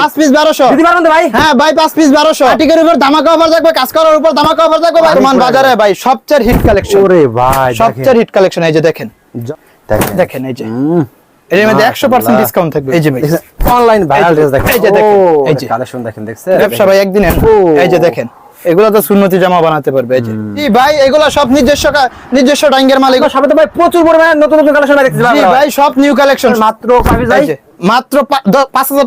পাঁচ পিস বারোশো। ভাই? হ্যাঁ ভাই পাঁচ পিস বারোশো। টিকের উপর ধামাকা অফার থাকবে কাজ করার উপর ধামাকা অফার থাকবে ভাই। বাজারে ভাই। সবচেয়ে হিট কালেকশন ওরে ভাই সবচেয়ে হিট কালেকশন এই যে দেখেন। দেখেন এই যে। এর মধ্যে একশো পার্সেন্ট মাশাআল্লাহ। ডিসকাউন্ট থাকবে। এই যে ভাই। অনলাইন ভাইরাল ড্রেস দেখেন। এই যে দেখেন, এই যে। কালেকশন দেখেন দেখছেন? ব্যবসা ভাই একদিনে এই যে দেখেন। এগুলো তো সুন্নতি জামা বানাতে পারবে জি ভাই এগুলো সব নিজস্ব নিজস্ব ডাইঙ্গের মাল এগুলো এগুলো সবে তো ভাই প্রচুর পরিমাণে নতুন নতুন কালেকশন জি ভাই সব নিউ কালেকশন মাত্র পাবি যাই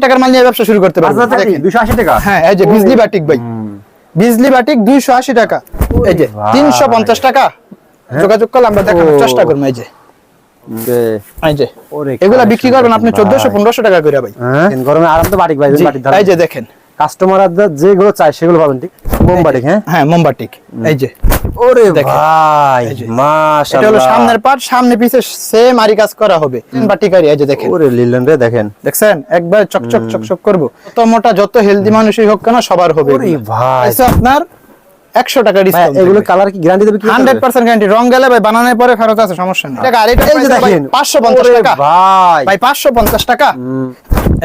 টাকার মাল নিয়ে ব্যবসা শুরু করতে পারবে। দেখেন। 280 টাকা? হ্যাঁ এই যে বিজলি বাটিক ভাই। বিজলি বাটিক দুইশো আশি টাকা। এই যে ভাই। তিনশো পঞ্চাশ টাকা। যোগাযোগ করলে আমরা দেখানোর চেষ্টা করব এই যে। এগুলা বিক্রি করবেন আপনি চোদ্দশো পনেরোশো টাকা করে ভাই। হ্যাঁ? গরমে আরাম তো বাটিক ভাই এই যে দেখেন। কাস্টমারদের যেগুলো চাই সেগুলো পাবেন ঠিক? বোম বাটিক হ্যাঁ হ্যাঁ মোমবাটিক এই যে। ওরে ভাই এই এটা হলো সামনের পাট সামনে পিছে সেম আরি কাজ করা হবে। বাটিকারি এই যে দেখেন। ওরে লিলেন রে দেখেন। দেখছেন? একবার চকচক চকচক করব। যত মোটা যত হেলদি মানুষই হোক কেন সবার হবে ওরে ভাই। আপনার একশো টাকা ভাই, ডিসকাউন্ট এগুলো কালার কি গ্যারান্টি দেবে কি গ্যারান্টি রং গেলে ভাই বানানোর পরে ফেরত আছে সমস্যা নেই। টাকা আর এটা এই যে দেখেন। পাঁচশো পঞ্চাশ ওরে টাকা। ভাই। ভাই পাঁচশো পঞ্চাশ টাকা।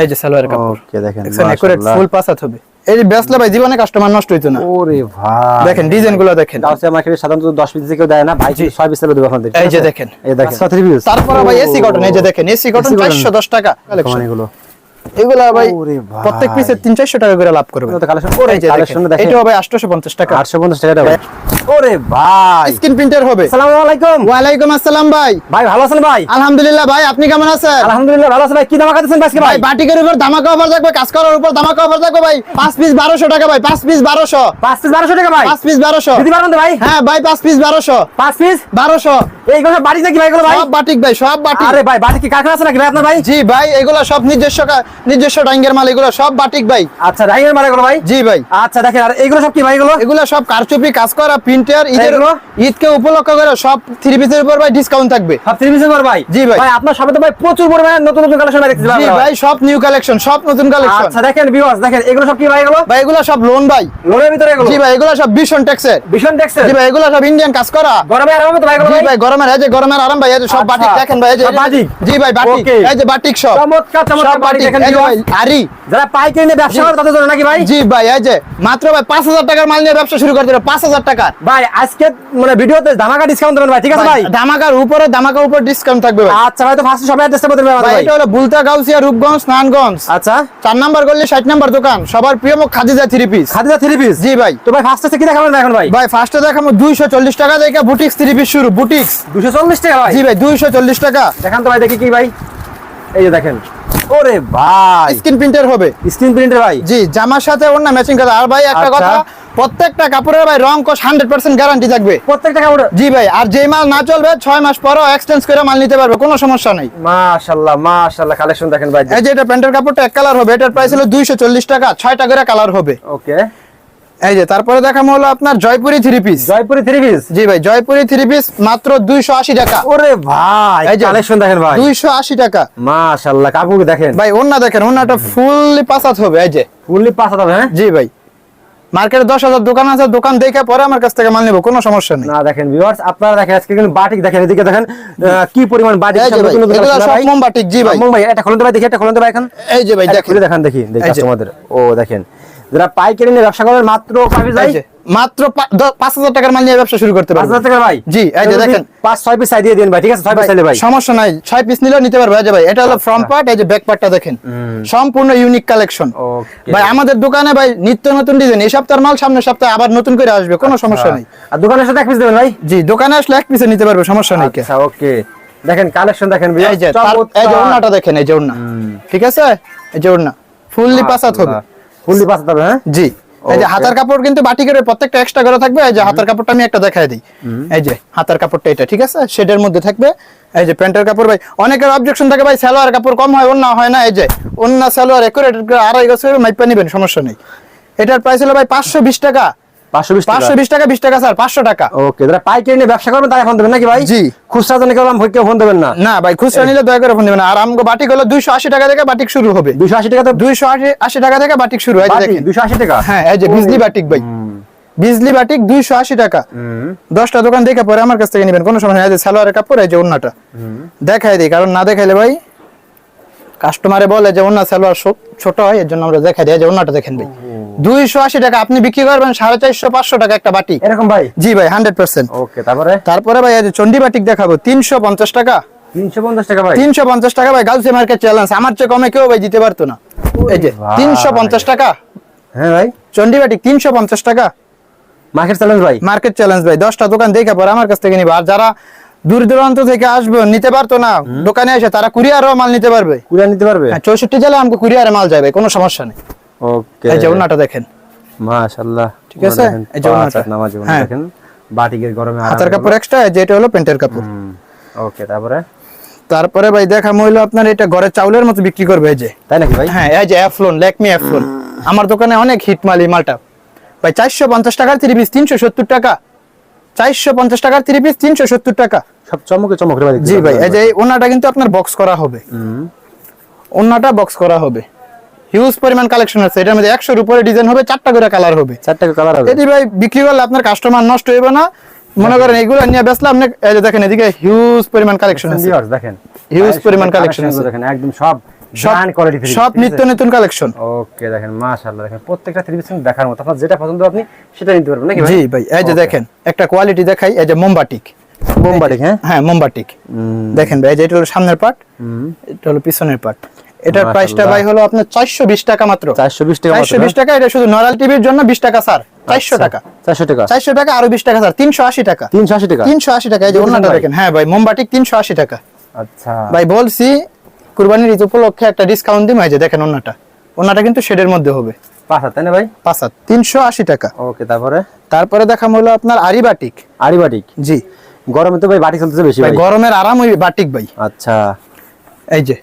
এই যে সালোয়ার কাপড়। ওকে দেখেন একুরেট ফুল পাসাত হবে। এই যে বেসলে ভাই জীবনে কাস্টমার নষ্ট হইতো না। ওরে ভাই। দেখেন ডিজাইনগুলো দেখেন। গাউসিয়া মার্কেটে সাধারণত 10 পিস কেউ দেয় না। ভাই 6 পিস দেবে আপনাদের এই যে দেখেন। এই দেখেন। 3 পিস তারপরে ভাই এসি কটন এই যে দেখেন এসি কটন AC cotton। চারশো দশ টাকা কালেকশন এগুলো। এগুলা ভাই ওরে ভাই। প্রত্যেক পিসে তিন চারশো টাকা করে লাভ করবে। কালেকশন ভাই আটশোশো পঞ্চাশ টাকা। 850 টাকা দেবে ওরে ভাই। স্ক্রিন প্রিন্টার হবে। আসসালামু আলাইকুম। ওয়ালাইকুম আসসালাম ভাই। ভাই ভালো আছেন ভাই? আলহামদুলিল্লাহ ভাই আপনি কেমন আছেন? আলহামদুলিল্লাহ ভালো আছেন ভাই। কি দাম কাটছেন আজকে ভাই? বাটিকের উপর ধামাকা অফার থাকবে কাজ করার উপর ধামাকা অফার থাকবে ভাই। পাঁচ পিস বারোশো টাকা ভাই পাঁচ পিস বারোশো। 5 পিস 1200 টাকা ভাই? পাঁচ পিস বারোশো। দিতে পারবেন ভাই? হ্যাঁ ভাই পাঁচ পিস বারোশো। 5 পিস বারোশো। এইগুলো বাড়ি নাকি ভাই এগুলো ভাই? সব বাটিক ভাই সব বাটিক। আরে ভাই বাড়ি কি কারখানা আছে নাকি ভাই আপনার ভাই? জি ভাই এগুলো সব নিজস্ব নিজস্ব ডাইঙ্গের মাল এগুলো সব বাটিক ভাই। আচ্ছা রাইয়ের মারা এগুলো ভাই? জি ভাই। আচ্ছা দেখেন আর এগুলো সব কি ভাই এগুলো? এগুলো সব কারচুপি কাজ করা প্রিন্টার ঈদের ঈদকে উপলক্ষ করে সব থ্রি পিসের উপর ভাই ডিসকাউন্ট থাকবে। সব 3 পিসের ভাই? জি ভাই। ভাই আপনার তো ভাই প্রচুর পরিমাণে নতুন নতুন কালেকশন দেখছি জি ভাই সব নিউ কালেকশন সব নতুন কালেকশন আচ্ছা দেখেন ভিউয়ার্স দেখেন এগুলো সব কি ভাই এগুলো? ভাই এগুলো সব লোন ভাই। লোনের ভিতরে এগুলো? জি ভাই এগুলো সব ভীষণ ট্যাক্সের ভীষণ দেখছেন জি ভাই এগুলো সব ইন্ডিয়ান কাজ করা। গরমে আরামে তো ভাই এগুলো ভাই? এই যে গরমের আরাম ভাই এই যে সব আচ্ছা। বাটিক দেখেন ভাই এই যে বাটিক? জি ভাই বাটিক. এই যে বাটিক সব। চমৎকার চমৎকার বাটিক দেখেন ভাই আরি যারা পাইকারি নিয়ে ব্যবসা করে তাদের জন্য নাকি ভাই? জি ভাই এই যে মাত্র ভাই পাঁচ হাজার টাকার মাল নিয়ে ব্যবসা শুরু করতে হবে পাঁচ হাজার টাকা ভাই আজকে মানে ভিডিওতে ধামাকা ডিসকাউন্ট দেবেন ভাই ঠিক আছে ভাই ধামাকার উপরে ধামাকা উপর ডিসকাউন্ট থাকবে ভাই। আচ্ছা ভাই তো ফার্স্ট সবাই অ্যাড্রেসটা বলতে পারবেন ভাই এটা হলো বুলতা গাউসিয়া রূপগঞ্জ স্নানগঞ্জ আচ্ছা। চার নাম্বার গলি ষাট নাম্বার দোকান। সবার প্রিয় মুখ Khadija three piece Khadija three piece জি ভাই। তো ভাই ফার্স্টে কি দেখাবেন এখন ভাই? ভাই ফার্স্টে দেখাবো দুইশো চল্লিশ টাকা থেকে বুটিক্স থ্রি পিস শুরু বুটিক্স দুশো চল্লিশ টাকা ভাই? জি ভাই দুইশো চল্লিশ টাকা। দেখান তো ভাই দেখি কি ভাই। এই যে দেখেন। ওরে ভাই। স্ক্রিন প্রিন্টার হবে। স্ক্রিন প্রিন্টের ভাই। জি জামার সাথে ওর না ম্যাচিং করে। আর ভাই একটা আচ্ছা। কথা প্রত্যেকটা কাপড়ের ভাই রং কোশ হান্ড্রেড পার্সেন্ট গ্যারান্টি থাকবে। প্রত্যেকটা কাপড় জি ভাই আর যে মাল না চলবে ছয় মাস পরও এক্সচেঞ্জ করে মাল নিতে পারবে কোনো সমস্যা নেই। মাশাআল্লাহ মাশাআল্লাহ কালেকশন দেখেন ভাই। এই যে এটা প্যান্টের কাপড়টা এক কালার হবে এটার প্রাইস হলো দুইশো চল্লিশ টাকা ছয়টা করে কালার হবে। ওকে। এই যে তারপরে দেখা হলো আপনার Jaipuri three piece Jaipuri three piece জি ভাই জয়পুরি থ্রি পিস মাত্র দুইশো আশি টাকা। ওরে ভাই এই যে কালেকশন দেখেন ভাই। দুইশো আশি টাকা। মাশাআল্লাহ কাপড় দেখেন। ভাই ওন্না দেখেন ওন্নাটা ফুললি পাসাত হবে এই যে। ফুললি পাঁচ হাজার হ্যাঁ? জি ভাই। মার্কেটে দশ হাজার দোকান আছে দোকান দেখে পরে আমার কাছ থেকে মাল নেব কোনো সমস্যা নেই। না দেখেন ভিউয়ার্স আপনারা দেখেন আজকে কিন্তু বাটিক দেখেন এদিকে দেখেন কি পরিমাণ বাটিক ভাই, ভাই। জি ভাই। মোমবাই এটা খুলতে ভাই দেখি এটা খুলতে ভাই এখন। এই যে ভাই দেখেন। দেখেন দেখি দেখি এই ও দেখেন। যারা পাইকারি নিয়ে ব্যবসা করেন মাত্র পাবে এই যাই যে, মাত্র পাঁচ হাজার টাকার মাল নিয়ে ব্যবসা শুরু করতে পারবেন টাকা ভাই জি, এই যে দেখেন। পাঁচ ছয় পিস দিয়ে দিন ভাই ঠিক আছে? ছয় পিস ভাই সমস্যা নাই। ছয় পিস নিলেও নিতে পারবে। ভাই এটা হলো ফ্রন্ট পার্ট এই যে ব্যাক পার্টটা দেখেন। সম্পূর্ণ ইউনিক কালেকশন ভাই আমাদের দোকানে ভাই নিত্য নতুন ডিজাইন এই সপ্তাহের মাল সামনের সপ্তাহে আবার নতুন করে আসবে কোনো সমস্যা নেই। আর দোকানের সাথে এক পিস দেবেন ভাই? জি দোকানে আসলে এক পিসে নিতে পারবে সমস্যা নেই আচ্ছা ওকে দেখেন কালেকশন দেখেন এই যে এই যে ওড়নাটা দেখেন এই যে ওড়না। ঠিক আছে? এই যে ওড়না। ফুললি পাসাত হবে। ফুললি পাঁচ হবে হ্যাঁ? জি। এই যে হাতার কাপড় কিন্তু বাটিকের প্রত্যেকটা এক্সট্রা করে থাকবে। এই যে হাতার কাপড়টা আমি একটা দেখাই দিই। এই যে হাতার কাপড়টা এটা ঠিক আছে? শেডের মধ্যে থাকবে। এই যে প্যান্টের কাপড় ভাই অনেকের অবজেকশন থাকে ভাই সালোয়ার কাপড় কম হয় অন্য হয় না এই যে। অন্য সালোয়ার একুরেট আড়াই গছের মাইপা নেবেন সমস্যা নেই। এটার প্রাইস হলো ভাই পাঁচশো বিশ টাকা। পাঁচশো বিশ পাঁচশো বিশ টাকা বিশ টাকা স্যার পাঁচশো টাকা। ওকে যারা পাইকারি নিয়ে ব্যবসা করবেন তারা ফোন দেবেন নাকি ভাই? জি। খুচরা জন্য কেউ কেউ ফোন দেবেন না। না ভাই খুচরা নিলে দয়া করে ফোন দিবেন আর আমগো বাটিক হলো দুইশো আশি টাকা থেকে বাটিক শুরু হবে। দুশো আশি টাকা তো দুইশো আশি আশি টাকা থেকে বাটিক শুরু হয় দেখেন। দুশো আশি টাকা? হ্যাঁ এই যে বিজলি বাটিক ভাই। বিজলি বাটিক দুইশো আশি টাকা। দশটা দোকান দেখে পরে আমার কাছ থেকে নেবেন কোনো সময় নেই। এই যে সালোয়ারের কাপড় এই যে অন্যটা দেখাই দিই কারণ না দেখাইলে ভাই কাস্টমারে বলে যে অন্য সালোয়ার ছোট হয় এর জন্য আমরা দেখাই দিই যে অন্যটা দেখেন ভাই। দুইশো আশি টাকা আপনি বিক্রি করবেন সাড়ে চারশো পাঁচশো টাকা একটা বাটি। এরকম ভাই? জি ভাই হান্ড্রেড পার্সেন্ট ওকে তারপরে? তারপরে ভাই এই যে চন্ডী বাটিক দেখাবো তিনশো পঞ্চাশ টাকা। তিনশো পঞ্চাশ টাকা ভাই? তিনশো পঞ্চাশ টাকা ভাই গাউসি মার্কেট চ্যালেঞ্জ আমার চেয়ে কমে কেউ ভাই দিতে পারতো না। এই যে তিনশো পঞ্চাশ টাকা। হ্যাঁ ভাই। চন্ডী বাটিক তিনশো পঞ্চাশ টাকা। মার্কেট চ্যালেঞ্জ ভাই? মার্কেট চ্যালেঞ্জ ভাই দশটা দোকান দেখে পরে আমার কাছ থেকে নিবে। আর যারা দূর দূরান্ত থেকে আসবে নিতে পারতো না। দোকানে এসে তারা কুরিয়ারও মাল নিতে পারবে। কুড়িয়ে নিতে পারবে? হ্যাঁ চৌষট্টি জেলায় আমাকে কুরিয়ারে মাল যাবে কোনো সমস্যা নেই। ওকে। এই যে ওনাটা দেখেন। মাশাআল্লাহ ঠিক আছে? এই যে ওনাটা। নামাজ হ্যাঁ। দেখেন বাটিকের গরমে হাতের কাপড় এক্সট্রা যেটা হলো প্যান্টের কাপড়। ওকে তারপরে? তারপরে ভাই দেখা মহিলা আপনার এটা ঘরের চাউলের মতো বিক্রি করবে এই যে। তাই নাকি ভাই? হ্যাঁ এই যে অ্যাফলোন ল্যাকমি অ্যাফলোন আমার দোকানে অনেক হিট মাল এই মালটা। ভাই চারশো পঞ্চাশ টাকার থ্রি পিস তিনশো সত্তর টাকা। চারশো পঞ্চাশ টাকার থ্রি পিস তিনশো সত্তর টাকা। সব চমকে চমকে জি ভাই এই যে ওনাটা কিন্তু আপনার বক্স করা হবে। ওনাটা বক্স করা হবে। হিউজ পরিমাণ কালেকশন আছে। এটার মধ্যে একশোর উপরে ডিজাইন হবে চারটা করে কালার হবে। চারটা কালার হবে। এটি ভাই বিক্রি করলে আপনার কাস্টমার নষ্ট হইবে না। মনে করেন এগুলো নিয়ে বেসলে আপনি এই যে দেখেন এদিকে হিউজ পরিমাণ কালেকশন আছে। দেখেন। ভাই, পরিমাণগুলো আছে। দেখেন একদম সব সব নিত্য নতুন কালেকশন ওকে দেখেন মাশাআল্লাহ দেখেন প্রত্যেকটা থ্রি পিস দেখার মতো। আপনার যেটা পছন্দ আপনি সেটা নিতে পারবেন নাকি ভাই জি ভাই? এই যে দেখেন একটা কোয়ালিটি দেখাই এই যে মোমবাটিক বোম্বাটিক হ্যাঁ? হ্যাঁ মোমবাটিক দেখেন ভাই এই যে এটা হলো সামনের পার্ট এটা হলো পিছনের পার্ট এটার প্রাইসটা ভাই হলো আপনার চারশো বিশ টাকা মাত্র। 420 টাকা চারশো বিশ টাকা এটা শুধু নরাল টিভির জন্য বিশ টাকা স্যার চারশো টাকা। 400 টাকা। চারশো টাকা আরও বিশ টাকা স্যার তিনশো আশি টাকা। 380 টাকা। তিনশো আশি টাকা এই যে ওনাটা দেখেন হ্যাঁ ভাই মোমবাটিক তিনশো আশি টাকা। আচ্ছা। ভাই বলছি কুরবানির ঈদ উপলক্ষে একটা ডিসকাউন্ট এই যে দেখেন ওনাটা। ওনাটা কিন্তু শেডের মধ্যে হবে। পাঁচ হাত তাই না ভাই? পাঁচ হাত তিনশো আশি টাকা। ওকে তারপরে? তারপরে দেখা হলো আপনার আরিবাটিক আরিবাটিক জি। গরমে তো ভাই চলতেছে বেশি ভাই গরমের আরাম ওই বাটিক ভাই। আচ্ছা। এই যে।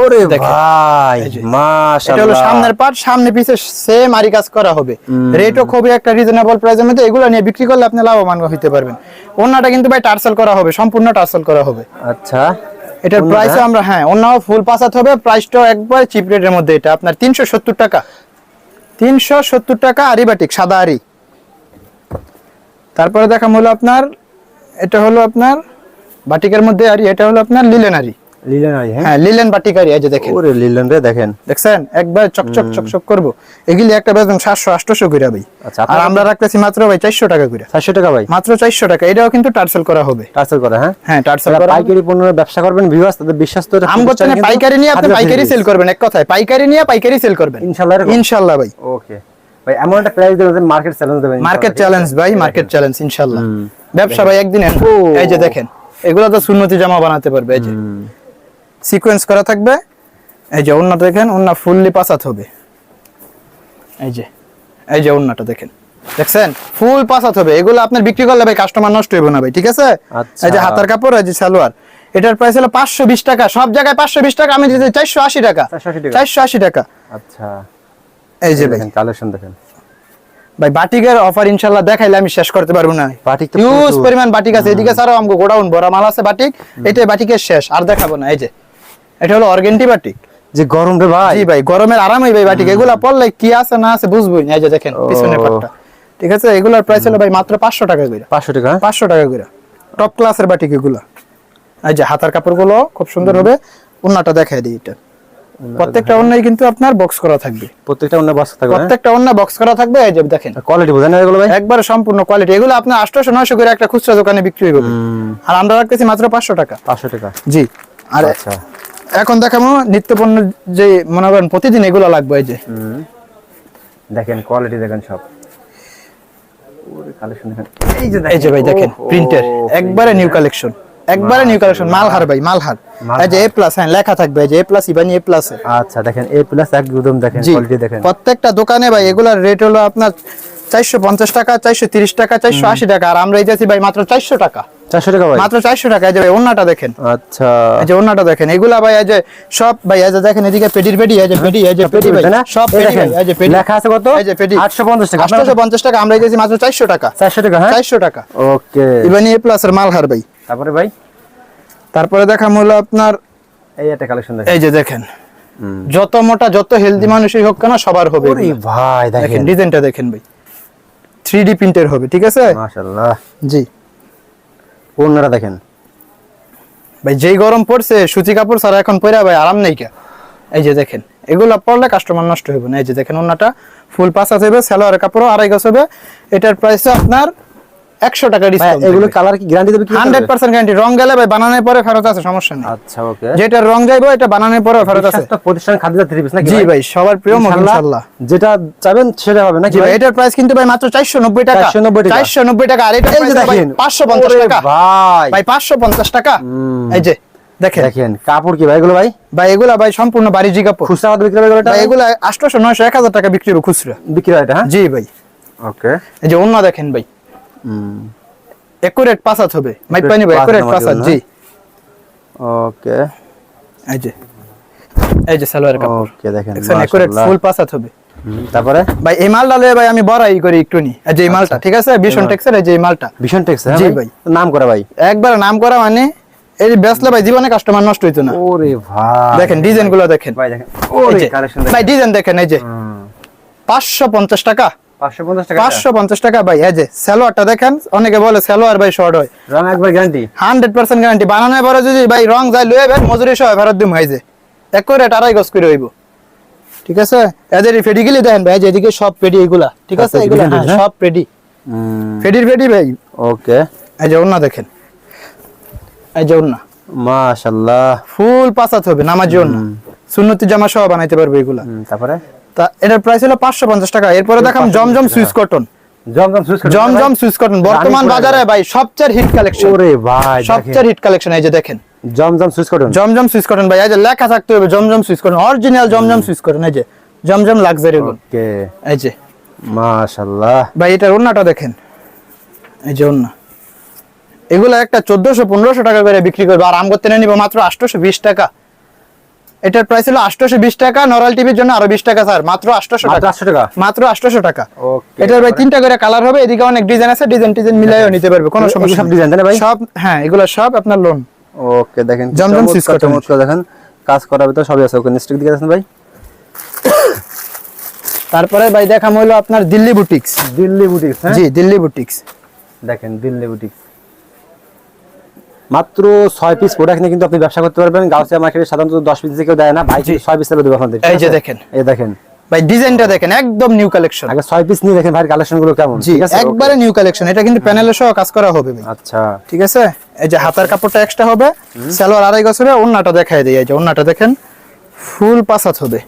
ওরে ভাই মাশাআল্লাহ। এটা হলো সামনের পার্ট সামনে পিছে সেম আরি কাজ করা হবে। রেটও খুবই একটা রিজনেবল প্রাইসের মধ্যে এগুলো নিয়ে বিক্রি করলে আপনি লাভবান হতে পারবেন। ওনাটা কিন্তু ভাই টার্সেল করা হবে সম্পূর্ণ টার্সেল করা হবে। আচ্ছা। এটার? প্রাইস আমরা হ্যাঁ অন্য ফুল পাসাত হবে। প্রাইসটা একবার চিপ রেটের মধ্যে এটা। আপনার তিনশো সত্তর টাকা। তিনশো সত্তর টাকা আরিবাটিক সাদা আরি তারপরে দেখা হলো আপনার এটা হলো আপনার বাটিকের মধ্যে আরি এটা হলো আপনার লিলেন আরি লিলেন আরি হ্যাঁ? হ্যাঁ লিলেন বাটিক এই যে দেখেন। ওরে লিলেন রে দেখেন। দেখছেন? একবার চকচক চকচক করব। এগুলি একটা বেতন সাতশো আটশো করে ভাই আচ্ছা, আর আমরা রাখতেছি মাত্র ভাই চারশো টাকা করে 400 টাকা ভাই। মাত্র চারশো টাকা। এটাও কিন্তু টার্সেল করা হবে। টার্সেল করে হ্যাঁ? হ্যাঁ টার্সেল করা পাইকারি পণ্যের ব্যবসা করবেন ভিউয়ার্স তাদের বিশ্বাস তো আম করতে পাইকারি নিয়ে আপনি পাইকারি সেল করবেন এক কথায়। পাইকারি নিয়ে পাইকারি সেল করবেন। ইনশাআল্লাহ ভাই। ওকে। ভাই এমন একটা প্রাইস দেবেন মার্কেট চ্যালেঞ্জ দেবেন মার্কেট চ্যালেঞ্জ ভাই মার্কেট চ্যালেঞ্জ ব্যবসা ভাই একদিন এই যে দেখেন এগুলো তো সুন্নতি জামা বানাতে পারবে এই যে। সিকোয়েন্স করা থাকবে। এই যে ওন্নাটা দেখেন ওন্না ফুললি পাসাত হবে। এই যে এই যে ওন্নাটা দেখেন। দেখছেন? ফুল পাসাত হবে। এগুলো আপনার বিক্রি করলে ভাই কাস্টমার নষ্ট হইব না ভাই ঠিক আছে? আচ্ছা। এই যে হাতার কাপড় এই যে সালোয়ার। এটার প্রাইস হলো পাঁচশো বিশ টাকা। সব জায়গায় পাঁচশো বিশ টাকা আমি দিতে চারশো আশি টাকা। 480 টাকা। চারশো আশি টাকা। আচ্ছা। এই যে ভাই। দেখেন কালেকশন দেখেন। ভাই বাটিকের অফার ইনশাল্লাহ দেখাইলে আমি শেষ করতে পারব না। বাটিক তো হিউজ পরিমাণ বাটিক আছে। এদিকে ছাড়াও আমগো গোডাউন ভরা মাল আছে বাটিক। এটাই বাটিকের শেষ। আর দেখাবো না এই যে। এটা হলো অর্গেন্টি বাটিক। যে গরম রে ভাই। জি ভাই গরমের আরামই ভাই বাটিক। এগুলা পড়লে কি আছে না আছে বুঝবই না। এই যে দেখেন ও। পিছনের পাটটা। ঠিক আছে? এগুলার প্রাইস হলো ভাই মাত্র পাঁচশো টাকা করে 500 টাকা? হ্যাঁ? পাঁচশো টাকা করে টপ ক্লাসের বাটিক এগুলা। এই যে হাতার কাপড়গুলো খুব সুন্দর হবে। উন্নাটা দেখাই দিই এটা। প্রত্যেকটা অন্যায় কিন্তু আপনার বক্স করা থাকবে। প্রত্যেকটা অন্য বক্স থাকবে হ্যাঁ? প্রত্যেকটা অন্য বক্স করা থাকবে। এই যে দেখেন। কোয়ালিটি বোঝেন এগুলো ভাই? একবারে সম্পূর্ণ কোয়ালিটি এগুলো আপনার আটশো নয়শো করে একটা খুচরা দোকানে বিক্রি হুম, আর আমরা রাখতেছি মাত্র পাঁচশো টাকা। 500 টাকা। জি। আর আচ্ছা। এখন দেখাবো নিত্য পণ্য যে মনে করেন প্রতিদিন এগুলো লাগবে এই যে। দেখেন কোয়ালিটি দেখেন সব। এই যে ভাই দেখেন প্রিন্টের একবারে নিউ কালেকশন একবারে নিউ কালেকশন মালহার ভাই মালহার। এই যে এ প্লাস হ্যাঁ লেখা থাকবে যে এ প্লাস ইবানি এ। প্লাস আচ্ছা দেখেন এ প্লাস একদম দেখেন কোয়ালিটি দেখেন। প্রত্যেকটা দোকানে ভাই এগুলার রেট হলো আপনার চারশো পঞ্চাশ টাকা চারশো তিরিশ টাকা চারশো আশি টাকা আর আমরা এই যাচ্ছি ভাই মাত্র চারশো টাকা 400 টাকা মাত্র চারশো টাকা এই যে ভাই অন্যটা দেখেন আচ্ছা এই যে অন্যটা দেখেন এগুলা ভাই এই যে সব ভাই এই যে দেখেন এদিকে পেডির পেডি এই যে পেডি এই যে পেডি ভাই সব দেখেন, এই যে পেডি লেখা আছে কত এই যে পেডি 850 টাকা আটশো পঞ্চাশ টাকা আমরা দিয়েছি মাত্র চারশো টাকা 400 টাকা হ্যাঁ চারশো টাকা ওকে ইবানি এ প্লাস এর মালহার ভাই তারপরে ভাই তারপরে দেখা হলো আপনার এই একটা কালেকশন দেখেন এই যে দেখেন যত মোটা যত হেলদি মানুষই হোক কেন সবার হবে। ভাই দেখেন ডিজাইনটা দেখেন ভাই থ্রি ডি প্রিন্টের হবে ঠিক আছে? মাশাআল্লাহ। জি। ওনারা দেখেন? ভাই যেই গরম পড়ছে সুতি কাপড় ছাড়া এখন পরে ভাই আরাম নাই কে? এই যে দেখেন এগুলো পড়লে কাস্টমার নষ্ট হইব না। এই যে দেখেন ওনাটা ফুল পাঁচ আছে সালোয়ারের কাপড় আড়াই গছ হবে এটার প্রাইস আপনার একশো টাকা ডিসকাউন্ট এগুলো কালার কি গ্যারান্টি দেবে কি হান্ড্রেড পার্সেন্ট গ্যারান্টি রং গেলে ভাই বানানোর পরে ফেরত আছে সমস্যা নেই। আচ্ছা ওকে যেটা রং যাইবো এটা বানানোর পরে ফেরত আছে। প্রতিষ্ঠান খাদিজা থ্রি পিস নাকি জি ভাই? সবার প্রিয় ইনশাআল্লাহ, যেটা চাবেন সেটা হবে নাকি এটার প্রাইস কিন্তু ভাই মাত্র চারশো নব্বই টাকা। 490 টাকা। আর এটা দেখেন। পাঁচশো পঞ্চাশ ওরে টাকা। ভাই। ভাই পাঁচশো পঞ্চাশ টাকা। এই যে দেখেন। দেখেন কাপড় কি ভাই এগুলো ভাই? ভাই এগুলা ভাই সম্পূর্ণ বাড়িজি কাপড়। খুচরা বিক্রি হবে এগুলো ভাই এগুলা আটশোশো নয়শো এক হাজার টাকা বিক্রি হবে খুচরা। বিক্রি হয় এটা হ্যাঁ? জি ভাই। ওকে এই যে অন্য দেখেন ভাই। একুরেট পাসাত হবে। মাইক পাইনি ভাই একুরেট পাসাত জি। ওকে। এই যে এই যে সালোয়ার কাপড়। ওকে দেখেন একুরেট। ফুল পাসাত হবে। তারপরে? ভাই এই মালটা লয়ে ভাই আমি বড়াই করি একটু নি। এই যে এই মালটা ঠিক আছে? ভীষণ টেক্সের এই যে এই মালটা। ভীষণ টেক্স হ্যাঁ জি ভাই ভাই। নাম করা ভাই। একবার নাম করা মানে এই বেসলে ভাই জীবনে কাস্টমার নষ্ট হইতো না। ওরে ভাই। দেখেন ডিজাইনগুলো দেখেন। ভাই দেখেন। ওরে কালেকশন ভাই ডিজাইন দেখেন এই যে। হুম, পাঁচশো পঞ্চাশ টাকা। 550 টাকা। ভাই এই যে সালোয়ারটা দেখেন অনেকে বলে সালোয়ার ভাই শর্ট হয়। রং একবার গ্যারান্টি হান্ড্রেড পার্সেন্ট গ্যারান্টি বানানোর পরে যদি ভাই রং যায় লুয়ে মজুরি সহ ফেরত দিম হয়ে যে। এক করে আড়াই গজ করে হইব। ঠিক আছে? এদের ফেডি গেলে দেখেন ভাই যেদিকে সব পেডি এগুলা। ঠিক আছে? এগুলা পেডি, হ্যাঁ? সব পেডি ফেডির ফেডি ভাই। ওকে এই যে ওন্না দেখেন। এই যে ওন্না মাশাআল্লাহ ফুল পাসাত হবে নামাজি জন্য সুন্নতি জামা সহ বানাইতে পারবে এগুলা। তারপরে? তা এটার প্রাইস হলো পাঁচশো পঞ্চাশ টাকা। এরপরে দেখাম 550 Zamzam Swiss cotton. Zamzam Swiss cotton. বর্তমান বাজারে ভাই সবচেয়ে হিট কালেকশন ওরে ভাই সবচেয়ে হিট কালেকশন এই যে দেখেন। জমজম সুইচ করুন জমজম সুইস কটন ভাই এই যে লেখা থাকতে হবে Zamzam Swiss cotton. Original Zamzam Swiss cotton এই যে। জমজম লাক্সারি গুলো ওকে। এই যে। মাশাআল্লাহ। ভাই এটার ওন্নাটা দেখেন। এই যে ওন্না এগুলা একটা চোদ্দশো পনেরোশো টাকা করে বিক্রি করবে। আর আম করতে নিব মাত্র আটশোশো বিশ টাকা। এটার প্রাইস হলো আটশোশো বিশ টাকা নরাল টিভির জন্য আরও বিশ টাকা স্যার মাত্র মাত্র টাকা। 800 টাকা? মাত্র আটশোশো টাকা। ওকে এটার ভাই তিনটা করে কালার হবে এদিকে অনেক ডিজাইন আছে ডিজাইন টিজাইন মিলাইও নিতে পারবে কোনো সমস্যা সব নেই। design তাই না ভাই? সব হ্যাঁ এগুলো সব আপনার লোন ওকে দেখেন জমজম কটন। চমৎকার দেখেন কাজ করার তো সবই আছে। ওকে নিচের দিকে দেখেন ভাই। তারপরে ভাই দেখা হলো আপনার দিল্লি বুটিক্স দিল্লি বুটিক্স হ্যাঁ? জি দিল্লি বুটিক্স দেখেন দিল্লি বুটিক্স মাত্র ছয় পিস প্রোডাক্ট নিয়ে কিন্তু আপনি ব্যবসা করতে পারবেন। গাউসিয়া মার্কেটে সাধারণত দশ পিস কেউ দেয় না ভাই ছয় পিস দেবে আপনাদের। ঠিক এই যে আছে? দেখেন। এই দেখেন। ভাই ডিজাইনটা দেখেন একদম নিউ কালেকশন আগে ছয় পিস নিয়ে দেখেন ভাই কালেকশনগুলো কেমন। ঠিক আছে? একবারে নিউ কালেকশন এটা কিন্তু প্যানেলের সহ কাজ করা হবে আচ্ছা। ঠিক আছে? এই যে হাতার কাপড়টা এক্সট্রা হবে। সালোয়ার আড়াই ওন্নাটা দিই। এই যে ওন্নাটা দেখেন ফুল পাসাত হবে।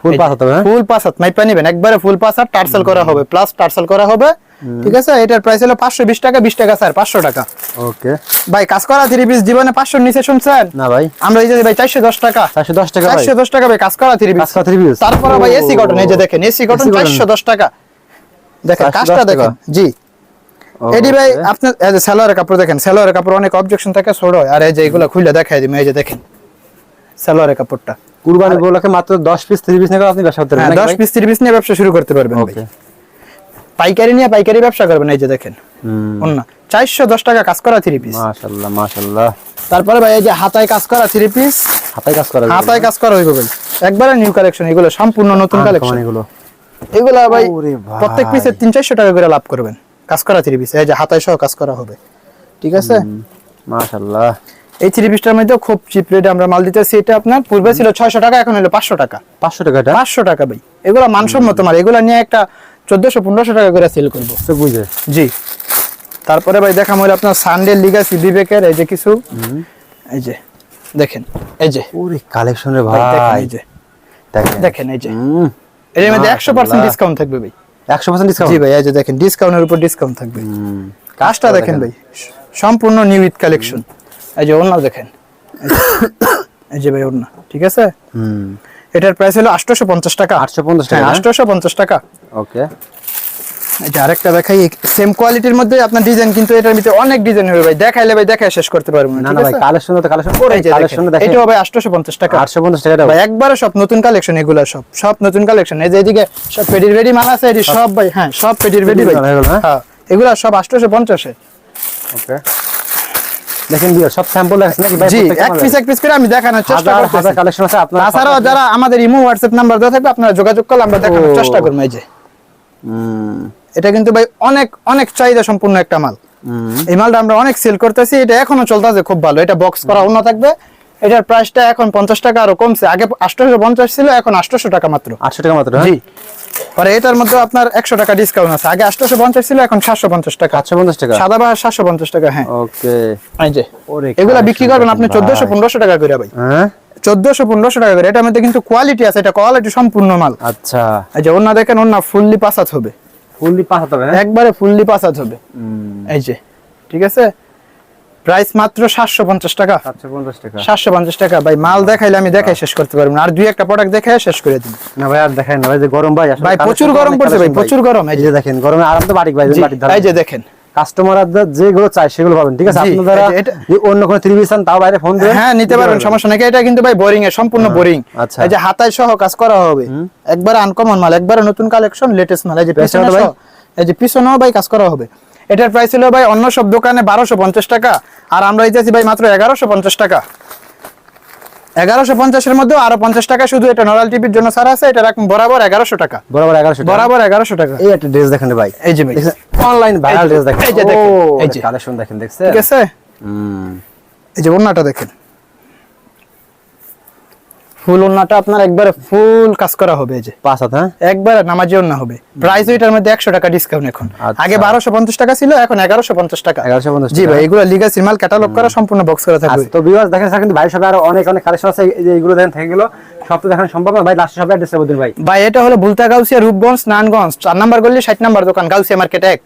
ফুল হবে হ্যাঁ? ফুল পাসাত মাইপা নিবেন একবারে ফুল পাসাত টার্সেল করা হবে। প্লাস টার্সেল করা হবে। ঠিক আছে? এটার প্রাইস হলো পাঁচশো বিশ টাকা বিশ টাকা স্যার পাঁচশো টাকা। ওকে ভাই কাজ করা থ্রি পিস জীবনে পাঁচশোর নিচে শুনছেন? না ভাই। আমরা এই যে ভাই চারশো দশ টাকা। চারশো দশ টাকা ভাই। চারশো দশ টাকা ভাই কাজ করা থ্রি কাজ পিস করা থ্রি পিস তারপরে ভাই এসি কটন এই যে দেখেন এসি কটন AC cotton। চারশো দশ টাকা। দেখেন কাজটা দেখেন জি। এডি ভাই আপনি এই যে সালোয়ারের কাপড় দেখেন সালোয়ারের কাপড় অনেক অবজেকশন থাকে ছোট আর এই যে এগুলো খুলে দেখাই দিই এই যে দেখেন সালোয়ারের কাপড়টা। কুরবানি উপলক্ষে মাত্র দশ পিস থ্রি পিস নিয়ে আপনি ব্যবসা করতে পারবেন দশ পিস তিরিশ নিয়ে ব্যবসা শুরু করতে পারবেন ভাই। পাইকারি নিয়ে পাইকারি ব্যবসা করবেন এই যে দেখেন। অন্য চারশো দশ টাকা কাজ করা থ্রি পিস মাশাআল্লাহ তারপরে ভাই এই যে হাতায় কাজ করা থ্রি পিস হাতায় কাজ করা হাতায় কাজ করা হইব ভাই। একবারে নিউ কালেকশন এগুলো সম্পূর্ণ নতুন কালেকশন এগুলো। এগুলা ভাই প্রত্যেক পিসে তিন চারশো টাকা করে লাভ করবেন। কাজ করা থ্রি পিস এই যে হাতায় সহ কাজ করা হবে। ঠিক আছে? মাশাআল্লাহ এই থ্রি পিসটার মধ্যে খুব চিপ রেটে আমরা মাল দিতেছি এটা আপনার পূর্বে ছিল ছয়শো টাকা এখন হলো পাঁচশো টাকা। পাঁচশো টাকা পাঁচশো টাকা ভাই। এগুলো মানসম্মত মাল এগুলো নিয়ে একটা চোদ্দশো পনেরোশো টাকা করে সেল করব। বুঝে। জি। তারপরে ভাই দেখা হলো আপনার সানডে লিগাসি বিবেকের এই যে কিছু। এই যে। দেখেন এই যে। ওরে কালেকশনের ভাই এই যে। দেখেন। এই যে। এর মধ্যে একশো পার্সেন্ট মাশাআল্লাহ। ডিসকাউন্ট থাকবে ভাই। একশো পার্সেন্ট ডিসকাউন্ট জি ভাই এই যে দেখেন ডিসকাউন্টের উপর ডিসকাউন্ট থাকবে। কাজটা দেখেন ভাই সম্পূর্ণ নিউ ইথ কালেকশন এই যে ওড়না দেখেন। এই যে- ভাই ওড়না ঠিক আছে? হুম। এটার প্রাইস হলো আটশোশো পঞ্চাশ টাকা। 850 টাকা, হ্যাঁ না? আটশোশো পঞ্চাশ টাকা। ওকে এই যে আরেকটা দেখাই সেম কোয়ালিটির মধ্যে আপনার ডিজাইন কিন্তু এটার ভিতরে অনেক ডিজাইন হবে ভাই। দেখাইলে ভাই দেখাই শেষ করতে পারব না না ভাই কালেকশন তো কালেকশন এই যে কালেকশন দেখেন, ভাই আটশোশো পঞ্চাশ টাকা। আটশো পঞ্চাশ টাকা ভাই একবারে সব নতুন কালেকশন এগুলা সব সব নতুন কালেকশন এই যে এদিকে সব পেডির রেডি মাল আছে এটি সব ভাই হ্যাঁ সব পেডির রেডি ভাই। হ্যাঁ? হ্যাঁ? এগুলা সব আটশোশো পঞ্চাশে ওকে দেখেন বিয়ার সব স্যাম্পল আছে নাকি ভাই? জি এক? পিস এক পিস করে আমি দেখানোর চেষ্টা করতেছি হাজার কালেকশন আছে আপনার তাছাড়াও যারা আমাদের ইমো হোয়াটসঅ্যাপ নাম্বার দেওয়া থাকবে আপনারা যোগাযোগ করলে আমরা দেখানোর চেষ্টা করব এই যে। এটা কিন্তু ভাই অনেক অনেক চাহিদা সম্পূর্ণ একটা মাল। এই মালটা আমরা অনেক সেল করতেছি এটা এখনও চলতেছে খুব ভালো। এটা বক্স করা অন্য থাকবে। এটার প্রাইসটা এখন পঞ্চাশ টাকা আরও কমছে। আগে আটশোশো পঞ্চাশ ছিল এখন আটশোশো টাকা মাত্র। আটশো টাকা মাত্র হ্যাঁ? জি। পরে এটার মধ্যে আপনার একশো টাকা ডিসকাউন্ট আছে। আগে আটশোশো পঞ্চাশ ছিল এখন সাতশো পঞ্চাশ টাকা। আটশো পঞ্চাশ টাকা? সাদা বাহার সাতশো পঞ্চাশ টাকা হ্যাঁ। ওকে এই যে এগুলা বিক্রি করবেন আপনি চোদ্দশো পনেরোশো টাকা করে ভাই। হ্যাঁ? চোদ্দশো পনেরোশো টাকা করে। এটার মধ্যে কিন্তু কোয়ালিটি আছে এটা কোয়ালিটি সম্পূর্ণ মাল। আচ্ছা। এই ওনা দেখেন ওনা ফুললি পাসাত হবে। ফুললি পাঁচ হবে হ্যাঁ? একবারে ফুললি পাসাত হবে। এই যে ঠিক আছে? প্রাইস মাত্র সাতশো পঞ্চাশ টাকা। সাতশো পঞ্চাশ টাকা। ভাই মাল দেখাইলে আমি দেখাই শেষ করতে পারব না। আর দুই একটা প্রোডাক্ট দেখে শেষ করে দিন না ভাই আর দেখাই না ভাই যে গরম ভাই ভাই প্রচুর গরম পড়ছে ভাই প্রচুর গরম। এই যে যে দেখেন গরমে আরাম তো বাড়ি ভাই এই যে দেখেন। কাস্টমাররা যেগুলো চায় সেগুলো পাবেন ঠিক আছে? আপনারা এই অন্য কোনো চান তাও বাইরে ফোন দেবেন। হ্যাঁ নিতে পারবেন সমস্যা নাকি এটা কিন্তু ভাই বোরিং এর সম্পূর্ণ বোরিং আচ্ছা। এই যে হাতায় সহ কাজ করা হবে। একবার আনকমন মাল একবার নতুন কালেকশন লেটেস্ট মাল। এই যে পেছনে পিছনে ভাই? এই যে পিছনেও ভাই কাজ করা হবে। এটার প্রাইস ছিল ভাই অন্য সব দোকানে বারোশো পঞ্চাশ টাকা আর আমরা দিতেছি ভাই মাত্র এগারোশো পঞ্চাশ টাকা। এগারোশো পঞ্চাশের মধ্যে আরও পঞ্চাশ টাকা শুধু এটা নরাল টিভির জন্য সারা আছে এটা রাখুন বরাবর এগারোশো টাকা। বরাবর এগারোশো বরাবর এগারোশো টাকা। এই একটা ড্রেস দেখেন ভাই। এই যে অনলাইন ভাইরাল ড্রেস দেখেন এই যে দেখেন, এই যে। কালেকশন দেখেন। দেখছে ঠিক আছে? এই যে ওন্নাটা দেখেন। ফুল ওন্নাটা আপনার একবারে ফুল কাজ করা হবে যে। পাঁচ হাত হ্যাঁ? একবার নামাজি ওন্না হবে। প্রাইস ওইটার মধ্যে একশো টাকা ডিসকাউন্ট এখন। আচ্ছা। আগে বারোশো পঞ্চাশ টাকা ছিল এখন এগারোশো পঞ্চাশ টাকা। 1150 জি ভাই এগুলো লিগাসি মাল ক্যাটালগ করা সম্পূর্ণ বক্স করা থাকবে। আচ্ছা তো ভিউয়ার্স দেখেন কিন্তু ভাই সবে আরও অনেক অনেক কালেকশন আছে। এইগুলো দেখেন থেকে গেল। সব তো দেখানো সম্ভব না। ভাই লাস্ট সবে অ্যাড্রেস বলুন ভাই। ভাই এটা হলো বুলতা গাউসিয়া রূপগঞ্জ নানগঞ্জ চার নাম্বার গলি ষাট নাম্বার দোকান গাউসিয়া মার্কেট এক।